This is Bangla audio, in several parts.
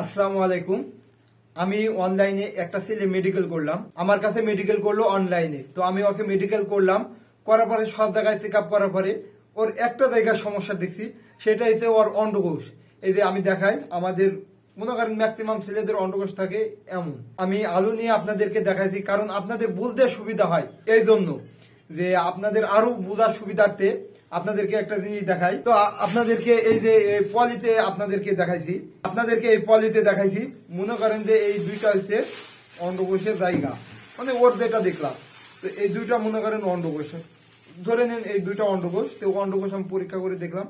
আসসালামু আলাইকুম। আমি অনলাইনে একটা ছেলে মেডিকেল করলাম। আমার কাছে মেডিকেল করল অনলাইনে। তো আমি ওকে মেডিকেল করলাম। করার পরে সব জায়গায় চেক আপ করার পরে ওর একটা জায়গায় সমস্যা দেখছি। সেটা হচ্ছে ওর অন্ডকোষ। এই যে আমি দেখাই, আমাদের মনে করেন ম্যাক্সিমাম ছেলেদের অন্ডকোষ থাকে এমন। আমি আলু নিয়ে আপনাদেরকে দেখাইছি, কারণ আপনাদের বুঝতে সুবিধা হয়। এই জন্য যে আপনাদের আরও বোঝার সুবিধার্থে আপনাদেরকে একটা জিনিস দেখাই। তো আপনাদেরকে এই যে পলিতে আপনাদেরকে দেখাইছি। আপনাদেরকে এই পলিতে দেখাইছি। মনে করেন যে এই দুইটা হচ্ছে অন্ডকোষের জায়গা। মানে ওর যেটা দেখলাম, তো এই দুইটা মনে করেন অন্ডকোষ ধরে নেন এই দুইটা অন্ডকোষ তো অন্ডকোষ আমি পরীক্ষা করে দেখলাম,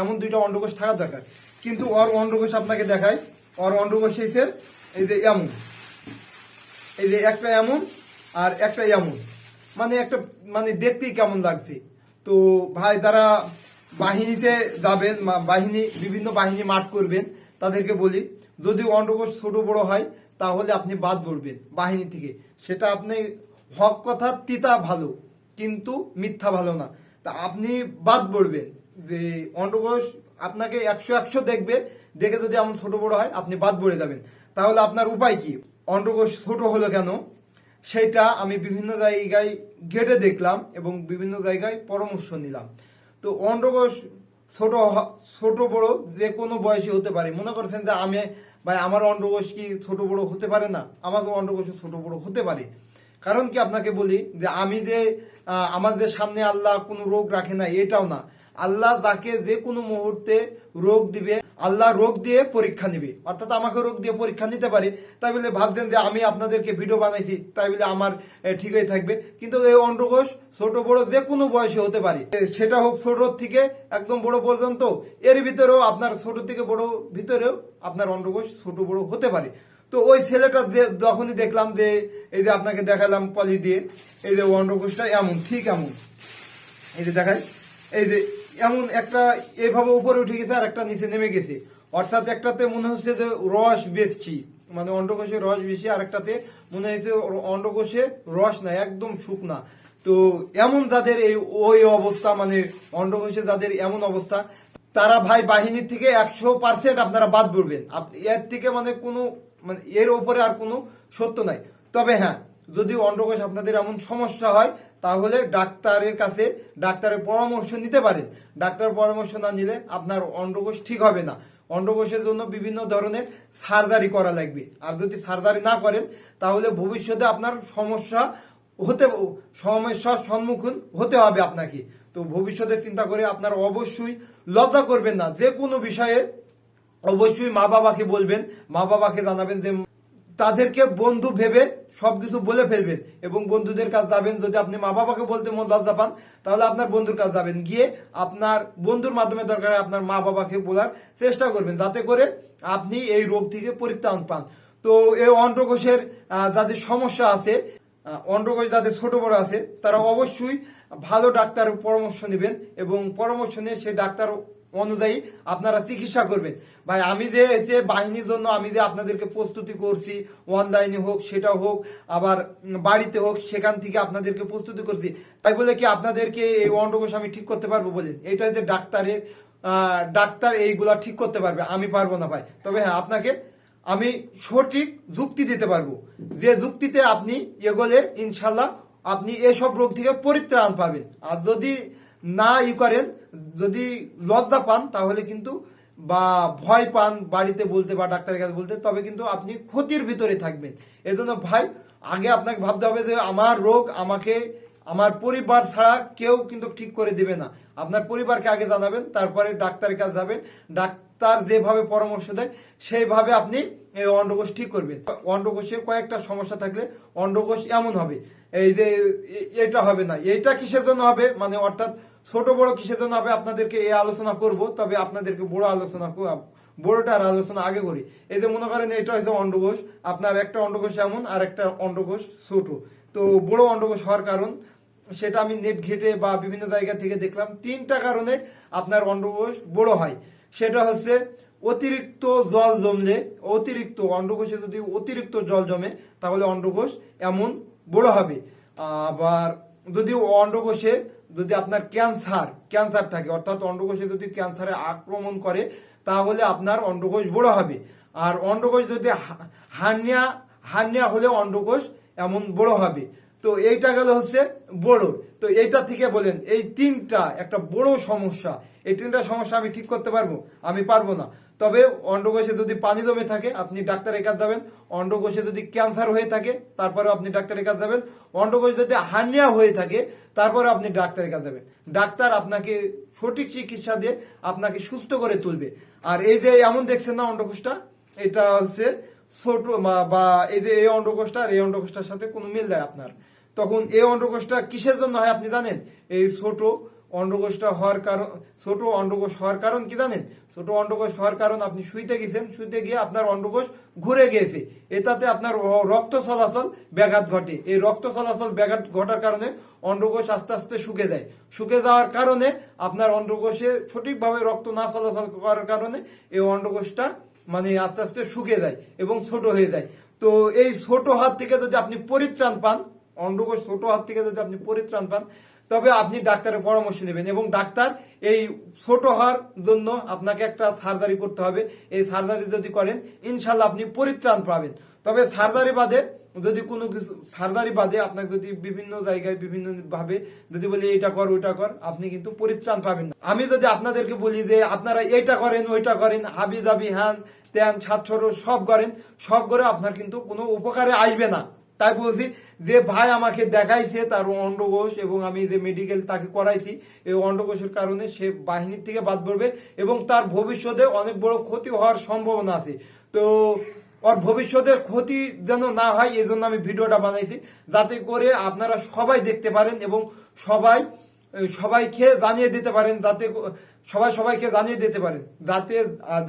এমন দুইটা অন্ডকোষ থাকা দরকার। কিন্তু ওর অন্ডকোষ আপনাকে দেখাই, ওর অন্ডকোষ হয়েছে এই যে এমন। এই যে একটা এমন আর একটা এমন। মানে একটা মানে দেখতেই কেমন লাগছে। তো ভাই যারা বাহিনীতে যাবেন বাহিনী, বিভিন্ন বাহিনী মাঠ করবেন, তাদেরকে বলি, যদি অন্ডকোষ ছোট বড় হয়, তাহলে আপনি বাদ পড়বেন বাহিনী থেকে। সেটা আপনি হক কথা, তিতা ভালো, কিন্তু মিথ্যা ভালো না। তা আপনি বাদ পড়বেন যে অন্ডকোষ আপনাকে একশো একশো দেখবে, দেখে যদি এমন ছোট বড় হয়, আপনি বাদ পড়ে যাবেন। তাহলে আপনার উপায় কি? অন্ডকোষ ছোট হলো কেন? সেটা আমি বিভিন্ন জায়গায় ঘেটে দেখলাম এবং বিভিন্ন জায়গায় পরামর্শ নিলাম। তো অন্ডকোষ ছোট ছোট বড় যে কোনো বয়সে হতে পারে। মনে করছেন যে আমি ভাই আমার অন্ডকোষ কি ছোট বড় হতে পারে না? আমাকে অন্ডকোষ ছোট বড় হতে পারে। কারণ কি আপনাকে বলি যে আমি যে আহ, আমাদের সামনে আল্লাহ কোনো রোগ রাখে না এটাও না। আল্লাহ তাকে যে কোনো মুহূর্তে রোগ দিবে, আল্লাহ রোগ দিয়ে পরীক্ষা নিবে। অর্থাৎ আমাকে রোগ দিয়ে পরীক্ষা নিতে পারে। তাই বলে ভাবছেন যে আমি আপনাদেরকে ভিডিও বানাইছি। তাই বলে আমার ঠিক হয়ে থাকবে। কিন্তু এই অন্ডকোষ ছোট, বড় যে কোনো বয়সে হতে পারে। সেটা হোক ছোট থেকে একদম বড় পর্যন্ত। এর ভিতরেও আপনার ছোট থেকে বড় ভিতরেও আপনার অন্ডকোষ ছোট, বড় হতে পারে। তো ওই ছেলেটা যখনই দেখলাম যে, এই যে আপনাকে দেখালাম পলি দিয়ে, এই যে অন্ডকোষটা এমন, ঠিক এমন। এই যে দেখায় এই যে এমন একটা এইভাবে উপরে উঠে গেছে আর একটা নিচে নেমে গেছে। অর্থাৎ একটাতে মনে হচ্ছে যে রস বেশি মানে অন্ডকোষে রস বেশি, আর একটাতে মনে হয়েছে অন্ডকোষে রস নাই, একদম শুকনা। তো এমন যাদের এই ওই অবস্থা মানে অন্ডকোষে যাদের এমন অবস্থা, তারা ভাই বাহিনীর থেকে একশো পার্সেন্ট আপনারা বাদ পড়বেন। এর থেকে মানে কোনো মানে এর ওপরে আর কোনো সত্য নাই। তবে হ্যাঁ যদি অন্ডকোষ আপনাদের এমন সমস্যা হয়, তাহলে ডাক্তারের কাছে ডাক্তারের পরামর্শ নিতে পারেন। ডাক্তার পরামর্শ না নিলে আপনার অন্ডকোষ ঠিক হবে না। অন্ডকোষের জন্য বিভিন্ন ধরনের সার্জারি করা লাগবে। আর যদি সার্জারি না করেন, তাহলে ভবিষ্যতে আপনার সমস্যা হতে, সমস্যার সম্মুখীন হতে হবে আপনাকে। তো ভবিষ্যতে চিন্তা করে আপনারা অবশ্যই লজ্জা করবেন না। যে কোনো বিষয়ে অবশ্যই মা বাবাকে বলবেন। মা বাবাকে জানাবেন যে, তাদেরকে বন্ধু ভেবে সবকিছু বলে ফেলবেন এবং বন্ধুদের কাছে যাবেন। যদি আপনি মা বাবাকে বলতে মন লজ্জা পান, তাহলে আপনার বন্ধুর কাছে যাবেন। গিয়ে আপনার বন্ধুর মাধ্যমে দরকার আপনার মা বাবাকে বলার চেষ্টা করবেন, যাতে করে আপনি এই রোগ থেকে পরিত্রাণ পান। তো এই অন্ডকোষের যাদের সমস্যা আছে অন্ডকোষ যাদের ছোট বড় আছে, তারা অবশ্যই ভালো ডাক্তার পরামর্শ নেবেন এবং পরামর্শ নিয়ে সেই ডাক্তার অনুযায়ী আপনারা চিকিৎসা করবেন। ভাই, আমি যে যে বাহিনীর জন্য আমি যে আপনাদেরকে প্রস্তুতি করছি অনলাইনে হোক সেটা হোক, আবার বাড়িতে হোক, সেখান থেকে আপনাদেরকে প্রস্তুতি করছি, তাই বলে কি আপনাদেরকে এই অন্ডকোষ আমি ঠিক করতে পারব বলেন এটা হচ্ছে ডাক্তারের ডাক্তার এইগুলা ঠিক করতে পারবে, আমি পারব না ভাই। তবে হ্যাঁ আপনাকে আমি সঠিক যুক্তি দিতে পারব। যে যুক্তিতে আপনি এগোলে ইনশাল্লাহ আপনি এসব রোগ থেকে পরিত্রাণ পাবেন। আর যদি না ই করেন, যদি লজ্জা পান তাহলে কিন্তু বা ভয় পান বাড়িতে বলতে বা ডাক্তারের কাছে বলতে, তবে কিন্তু আপনি ক্ষতির ভিতরে থাকবেন। এজন্য ভাই, আগে আপনাকে ভাবতে হবে যে আমার রোগ আমাকে, আমার পরিবার ছাড়া কেউ কিন্তু ঠিক করে দিবে না। আপনার পরিবারকে আগে জানাবেন, তারপরে ডাক্তারের কাছে যাবেন। ডাক্তার যেভাবে পরামর্শ দেয়, সেইভাবে আপনি এই অন্ডকোষ ঠিক করবেন। অন্ডকোষে কয়েকটা সমস্যা থাকলে অন্ডকোষ এমন হবে, এই যে এটা হবে না। এইটা কিসের জন্য হবে? মানে অর্থাৎ ছোট বড় কিসের জন্য হবে আপনাদেরকে এই আলোচনা করব? তবে আপনাদেরকে বড় আলোচনা বড়টার আলোচনা আগে করি। এই যে মনে করেন এটা হচ্ছে অন্ডকোষ। আপনার একটা অন্ডকোষ এমন, আর একটা অন্ডকোষ ছোট। তো বড় অন্ডকোষ হওয়ার কারণ, সেটা আমি নেট ঘেটে বা বিভিন্ন জায়গা থেকে দেখলাম। তিনটা কারণে আপনার অন্ডকোষ বড় হয়। সেটা হচ্ছে অতিরিক্ত জল জমলে, অতিরিক্ত অন্ডকোষে যদি অতিরিক্ত জল জমে, তাহলে অন্ডকোষ এমন বড় হবে। আবার যদি অন্ডকোষে যদি আপনার ক্যান্সার ক্যান্সার থাকে, অর্থাৎ অন্ডকোষে যদি ক্যান্সারে আক্রমণ করে, তাহলে আপনার অন্ডকোষ বড় হবে। আর অন্ডকোষ যদি হার্নিয়া হার্নিয়া হলে অন্ডকোষ এমন বড় হবে। তো এইটা গেল হচ্ছে বড় তো এইটা থেকে বলেন, এই তিনটা, একটা বড় সমস্যা, এই তিনটা সমস্যা আমি ঠিক করতে পারব? আমি পারব না। তবে অন্ডকোষে যদি পানি জমে থাকে, আপনি ডাক্তারের কাছে যাবেন। অন্ডকোষে যদি ক্যান্সার হয়ে থাকে, তারপরে আপনি ডাক্তারের কাছে যাবেন। অন্ডকোষ যদি হার্নিয়া হয়ে থাকে, তারপরে আপনি ডাক্তারের কাছে যাবেন। ডাক্তার আপনাকে সঠিক চিকিৎসা দিয়ে আপনাকে সুস্থ করে তুলবে। আর এই যে এমন দেখছেন না অন্ডকোষটা? এটা হচ্ছে ছোট বা এই যে এই অন্ডকোষটা আর এই অন্ডকোষটার সাথে কোনো মিল দেয় আপনার। তখন এই অন্ডকোষটা কিসের জন্য হয় আপনি জানেন? এই ছোট অন্ডকোষটা হওয়ার কারণ, ছোট অন্ডকোষ হওয়ার কারণ কি জানেন? ছোট অন্ডকোষ হওয়ার কারণ আপনি শুইতে গেছেন, শুইতে গিয়ে আপনার অন্ডকোষ ঘুরে গিয়েছে। এটাতে আপনার রক্ত চলাচল ব্যাঘাত ঘটে। এই রক্ত চলাচল ব্যাঘাত ঘটার কারণে অন্ডকোষ আস্তে আস্তে শুকে যায়। শুকে যাওয়ার কারণে আপনার অন্ডকোষে সঠিকভাবে রক্ত না চলাচল করার কারণে এই অন্ডকোষটা মানে আস্তে আস্তে শুকে যায় এবং ছোট হয়ে যায়। তো এই ছোট হাত থেকে যদি আপনি পরিত্রাণ পান অন্ডকোষ ছোট হাত থেকে যদি আপনি পরিত্রাণ পান, তবে আপনি ডাক্তারের পরামর্শ নেবেন এবং ডাক্তার এই ছোট হওয়ার জন্য আপনাকে একটা সার্জারি করতে হবে। এই সার্জারি যদি করেন ইনশাল্লাহ আপনি পরিত্রাণ পাবেন। তবে সার্জারি বাদে যদি কোনো কিছু সার্জারি বাদে আপনাকে যদি বিভিন্ন জায়গায় বিভিন্ন ভাবে যদি বলি এটা কর, ওইটা কর, আপনি কিন্তু পরিত্রাণ পাবেন না। আমি যদি আপনাদেরকে বলি যে, আপনারা এইটা করেন, ওইটা করেন হাবি দাবি হ্যান ত্যান ছাত্র সব করেন, সব করে আপনার কিন্তু কোনো উপকারে আসবে না। তাই বলছি যে ভাই আমাকে দেখাইছে তার অন্ডকোষ এবং আমি যে মেডিকেল তাকে করাইছি, এই অন্ডকোষের কারণে সে বাহিনীর থেকে বাদ পড়বে এবং তার ভবিষ্যতে অনেক বড় ক্ষতি হওয়ার সম্ভাবনা আছে। তো ওর ভবিষ্যতের ক্ষতি যেন না হয় এই জন্য আমি ভিডিওটা বানাইছি যাতে করে আপনারা সবাই দেখতে পারেন এবং সবাই, সবাইকে জানিয়ে দিতে পারেন যাতে সবাই সবাইকে জানিয়ে দিতে পারেন যাতে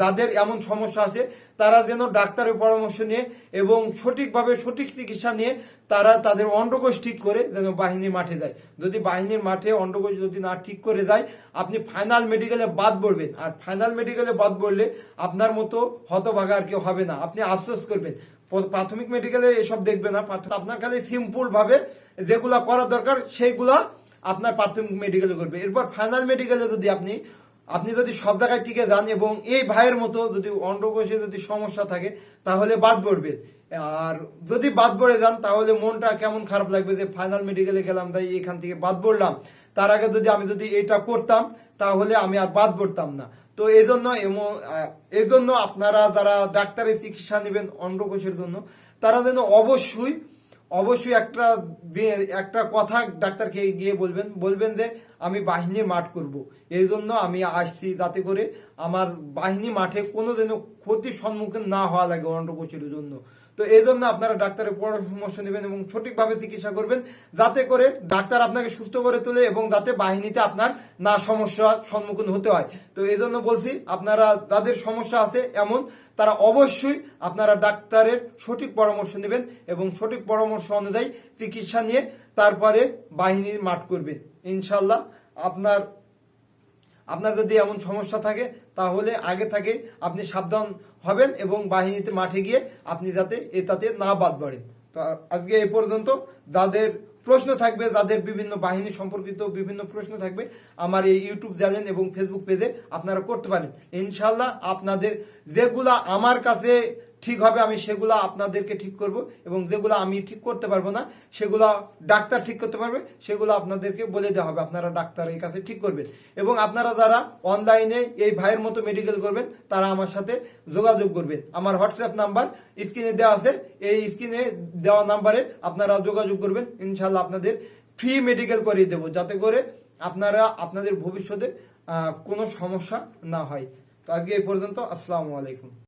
যাদের এমন সমস্যা আছে, তারা যেন ডাক্তারের পরামর্শ নিয়ে এবং সঠিকভাবে সঠিক চিকিৎসা নিয়ে তারা তাদের অন্ডকোষ ঠিক করে যেন বাহিনীর মাঠে যায়। যদি বাহিনীর মাঠে অন্ডকোষ যদি না ঠিক করে যায়, আপনি ফাইনাল মেডিকেলে বাদ পড়বেন। আর ফাইনাল মেডিকেলে বাদ পড়লে আপনার মতো হতভাগা আর কেউ হবে না। আপনি আফসোস করবেন। প্রাথমিক মেডিকেলে এসব দেখবে না। আপনার খালি সিম্পল ভাবে যেগুলা করার দরকার, সেইগুলা আপনার প্রাথমিক মেডিকেলে করবে। এরপর ফাইনাল মেডিকেলে যদি আপনি আপনি যদি সব জায়গায় টিকে যান এবং এই ভাইয়ের মতো যদি অন্ডকোষে যদি সমস্যা থাকে, তাহলে বাদ পড়বে আর যদি বাদ পড়ে যান, তাহলে মনটা কেমন খারাপ লাগবে যে ফাইনাল মেডিকেলে গেলাম তাই এখান থেকে বাদ পড়লাম। তার আগে যদি আমি যদি এটা করতাম, তাহলে আমি আর বাদ পড়তাম না। তো এই জন্য এই জন্য আপনারা যারা ডাক্তারের চিকিৎসা নেবেন অন্ডকোষের জন্য, তারা যেন অবশ্যই অবশ্যই একটা একটা কথা ডাক্তারকে গিয়ে বলবেন। বলবেন যে আমি বাহিনী মাঠ করব। এই জন্য আমি আসছি যাতে করে আমার বাহিনী মাঠে কোনো যেন ক্ষতির সম্মুখীন না হওয়া লাগে অন্ডকোষের জন্য। তো এই জন্য আপনারা ডাক্তারের পরামর্শ নেবেন এবং সঠিকভাবে চিকিৎসা করবেন, যাতে করে ডাক্তার আপনাকে সুস্থ করে তোলে এবং যাতে বাহিনীতে আপনার না সমস্যার সম্মুখীন হতে হয়। তো এই জন্য বলছি, আপনারা যাদের সমস্যা আছে এমন তারা অবশ্যই আপনারা ডাক্তারের সঠিক পরামর্শ নেবেন এবং সঠিক পরামর্শ অনুযায়ী চিকিৎসা নিয়ে তারপরে বাহিনীর মাঠ করবেন। ইনশাল্লাহ আপনার আপনার যদি এমন সমস্যা থাকে, তাহলে আগে থেকে আপনি সাবধান হবেন এবং বাহিনীতে মাঠে গিয়ে আপনি যাতে এটাতে না বাদ পড়েন। তো আজকে এ পর্যন্ত, যাদের প্রশ্ন থাকবে যাদের বিভিন্ন বাহিনী সম্পর্কিত বিভিন্ন প্রশ্ন থাকবে। আমার এই ইউটিউব চ্যানেল এবং ফেসবুক পেজে আপনারা করতে পারেন। ইনশাল্লাহ আপনাদের যেগুলা আমার কাছে ঠিক হবে, আমি সেগুলা আপনাদেরকে ঠিক করব এবং যেগুলো আমি ঠিক করতে পারব না, সেগুলা ডাক্তার ঠিক করতে পারবে, সেগুলো আপনাদেরকে বলে দেওয়া হবে, আপনারা ডাক্তারের কাছে ঠিক করবেন। এবং আপনারা যারা অনলাইনে এই ভাইয়ের মতো মেডিকেল করবেন, তারা আমার সাথে যোগাযোগ করবেন। আমার হোয়াটসঅ্যাপ নাম্বার স্ক্রিনে দেওয়া আছে, এই স্ক্রিনে দেওয়া নাম্বারে আপনারা যোগাযোগ করবেন ইনশাল্লাহ আপনাদের ফ্রি মেডিকেল করিয়ে দেবো, যাতে করে আপনারা আপনাদের ভবিষ্যতে কোনো সমস্যা না হয়। তো আজকে এই পর্যন্ত, আসসালামু আলাইকুম।